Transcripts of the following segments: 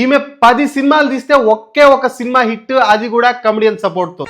ఈమె పది సినిమాలు తీస్తే ఒకే ఒక సినిమా హిట్ అది కూడా కమెడియన్ సపోర్ట్తో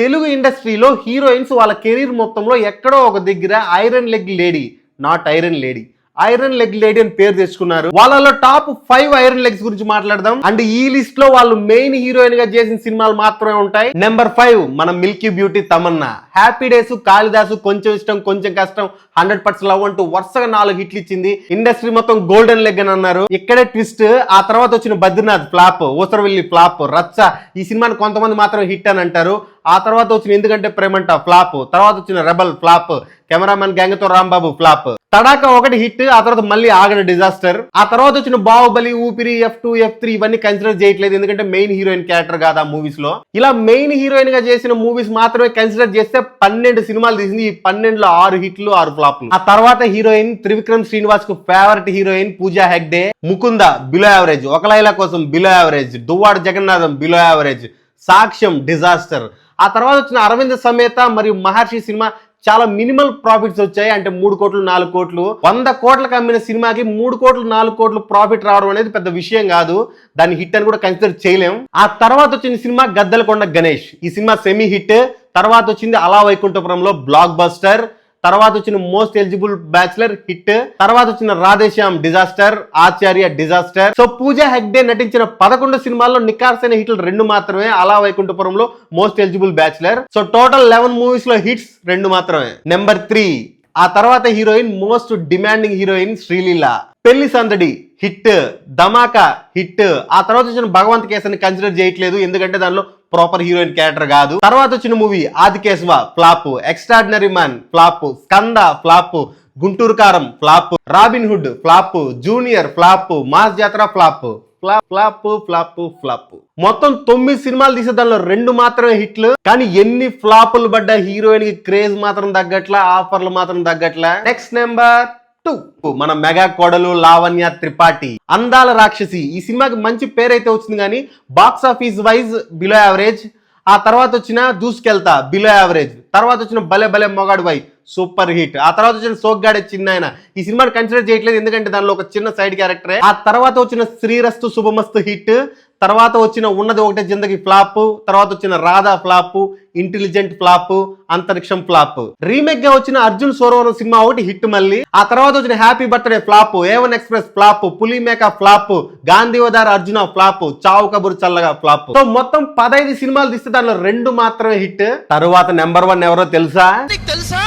తెలుగు ఇండస్ట్రీలో హీరోయిన్స్ వాళ్ళ కెరీర్ మొత్తంలో ఎక్కడో ఒక దగ్గర iron leg lady not iron lady. Iron leg lady అని పేరు తెచ్చుకున్నారు. వాళ్ళలో టాప్ ఫైవ్ ఐరన్ లెగ్స్ గురించి మాట్లాడదాం. అండ్ ఈ లిస్ట్లో వాళ్ళు మెయిన్ హీరోయిన్గా చేసిన సినిమాలు మాత్రమే ఉంటాయి. నెంబర్ ఫైవ్ మన milky beauty Tamannaah. Happy days Kalidasu కొంచెం ఇష్టం కొంచెం కష్టం హండ్రెడ్ పర్సెంట్ లవ్ అంటూ వరుసగా నాలుగు హిట్లు ఇచ్చింది. ఇండస్ట్రీ మొత్తం గోల్డెన్ లెగ్ అని అన్నారు. ఇక్కడే ట్విస్ట్ ఆ తర్వాత వచ్చిన బద్రీనాథ్ ఫ్లాప్ ఊసరవెల్లి ఫ్లాప్ రచ్చ ఈ సినిమాని కొంతమంది మాత్రం హిట్ అని అంటారు. ఆ తర్వాత వచ్చిన ఎందుకంటే ప్రేమంట ఫ్లాప్ తర్వాత వచ్చిన రెబల్ ఫ్లాప్ కెమెరామెన్ గ్యాంగ్తో రాంబాబు ఫ్లాప్. తడాక ఒకటి హిట్ ఆ తర్వాత మళ్ళీ ఆగడ డిజాస్టర్. ఆ తర్వాత వచ్చిన Baahubali Oopiri F two F three ఇవన్నీ కన్సిడర్ చేయట్లేదు. ఎందుకంటే మెయిన్ హీరోయిన్ క్యారెక్టర్ కాదు ఆ మూవీస్లో. ఇలా మెయిన్ హీరోయిన్గా చేసిన మూవీస్ మాత్రమే కన్సిడర్ చేస్తే పన్నెండు సినిమాలు తీసింది ఈ పన్నెండులో ఆరు హిట్లు ఆరు ఫ్లాప్లు. ఆ తర్వాత heroine Trivikram శ్రీనివాస్కు favourite heroine Pooja Hegde Mukunda below average Oka Laila Kosam below average Duvvada Jagannadham below average Saakshyam disaster ఆ తర్వాత వచ్చిన అరవింద సమేత మరియు మహర్షి సినిమా చాలా మినిమల్ ప్రాఫిట్స్ వచ్చాయి అంటే మూడు కోట్లు నాలుగు కోట్లు. వంద కోట్లకు అమ్మిన సినిమాకి మూడు కోట్లు నాలుగు కోట్లు ప్రాఫిట్ రావడం అనేది పెద్ద విషయం కాదు. దాన్ని హిట్ అని కూడా కన్సిడర్ చేయలేం. ఆ తర్వాత వచ్చిన సినిమా గద్దలకొండ గణేష్. ఈ సినిమా సెమీ హిట్ తర్వాత వచ్చింది అలా వైకుంఠపురంలో బ్లాక్ బస్టర్ తర్వాత వచ్చిన మోస్ట్ ఎలిజిబుల్ బ్యాచులర్ హిట్ తర్వాత వచ్చిన Radhe Shyam disaster Acharya disaster so Pooja Hegde నటించిన పదకొండు సినిమాల్లో నికార్సైన హిట్లు రెండు మాత్రమే Ala Vaikunthapurramuloo most eligible bachelor so total eleven మూవీస్లో హిట్స్ రెండు మాత్రమే. నెంబర్ త్రీ ఆ తర్వాత heroine most demanding heroine Sreeleela. Pelli Sandadi hit ధమాకా హిట్ ఆ తర్వాత వచ్చిన భగవంత్ కేసని కన్సిడర్ చేయట్లేదు ఎందుకంటే దానిలో ప్రాపర్ హీరోయిన్ క్యారెక్టర్ కాదు. తర్వాత వచ్చిన movie Aadikeshava flop extraordinary man flop Skanda flop Guntur Kaaram flop Robin Hood flop junior flop mass Jathara flop flop flop flop flop మొత్తం తొమ్మిది సినిమాలు తీసే దానిలో రెండు మాత్రమే హిట్లు. కానీ ఎన్ని ఫ్లాపులు పడ్డ హీరోయిన్కి క్రేజ్ మాత్రం తగ్గట్లా ఆఫర్లు మాత్రం తగ్గట్లా. నెక్స్ట్ నెంబర్ టూ మన మెగా కోడలు లావణ్య త్రిపాఠి అందాల రాక్షసి. ఈ సినిమాకి మంచి పేరైతే వచ్చింది కానీ box office wise below average ఆ తర్వాత వచ్చిన దూసుకెళ్తా బిలో యావరేజ్ తర్వాత వచ్చిన భలే భలే మొగాడు వై సూపర్ హిట్. ఆ తర్వాత వచ్చిన సోగ్గాడే చిన్న ఆయన. ఈ సినిమాని కన్సిడర్ చేయట్లేదు ఎందుకంటే దానిలో ఒక చిన్న సైడ్ క్యారెక్టరే ఆ తర్వాత వచ్చిన శ్రీరస్తు శుభమస్తు హిట్. తర్వాత వచ్చిన ఉన్నది ఒకటే జిందకి ఫ్లాప్. తర్వాత వచ్చిన Radha flop. Intelligent flop. Antariksham flop. రీమేక్గా వచ్చిన అర్జున్ సోరవరం సినిమా ఒకటి హిట్ మళ్ళీ. ఆ తర్వాత వచ్చిన happy birthday flop. A one express flop. Puli Meka flop. గాంధీవదార్ Arjuna flop. చావు కబురు చల్లగా ఫ్లాప్. సో మొత్తం పదహైదు సినిమాలు తీస్తే దానిలో రెండు మాత్రమే హిట్. తర్వాత నెంబర్ వన్ ఎవరో తెలుసా? తెలుసా?